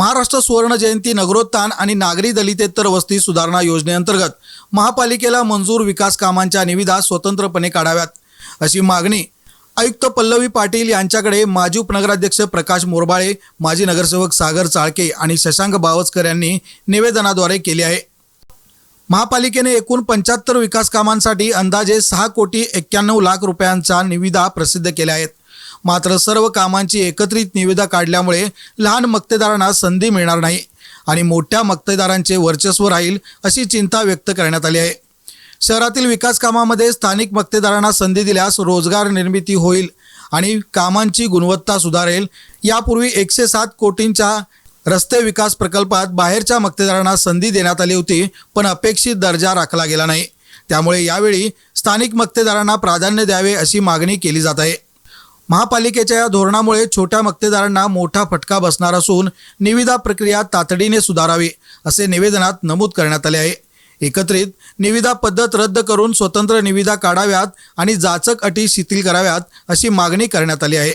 महाराष्ट्र सुवर्ण जयंती नगरोत्थान आणि नागरी दलितेतर वस्ती सुधारणा योजनेअंतर्गत महापालिकेला मंजूर विकास कामांच्या निविदा स्वतंत्रपणे काढाव्यात. अशी मागणी आयुक्त पल्लवी पाटील यांच्याकडे माजी उपनगराध्यक्ष प्रकाश मोरबाळे माजी नगरसेवक सागर चाळके आणि शशांक बावचकर यांनी निवेदनाद्वारे केली आहे. महापालिकेने एकूण पंच्याहत्तर विकास कामांसाठी अंदाजे सहा कोटी एक्क्याण्णव लाख रुपयांचा निविदा प्रसिद्ध केल्या आहेत. मात्र सर्व कामांची एकत्रित निविदा काढल्यामुळे लहान मक्तेदारांना संधी मिळणार नाही आणि मोठ्या मक्तेदारांचे वर्चस्व राहील अशी चिंता व्यक्त करण्यात आली आहे. शहरातील विकास कामामध्ये स्थानिक मक्तेदारांना संधी दिल्यास रोजगार निर्मिती होईल आणि कामांची गुणवत्ता सुधारेल. यापूर्वी एकशे सात कोटींच्या रस्ते विकास प्रकल्पात बाहेरच्या मक्तेदारांना संधी देण्यात आली होती पण अपेक्षित दर्जा राखला गेला नाही. त्यामुळे यावेळी स्थानिक मक्तेदारांना प्राधान्य द्यावे अशी मागणी केली जात आहे. महापालिकेच्या या धोरणामुळे छोट्या मक्तेदारांना मोठा फटका बसणार असून निविदा प्रक्रिया तातडीने सुधारावी असे निवेदनात नमूद करण्यात आले आहे. एकत्रित निविदा पद्धत रद्द करून स्वतंत्र निविदा काढाव्यात आणि जाचक अटी शिथिल कराव्यात अशी मागणी करण्यात आली आहे.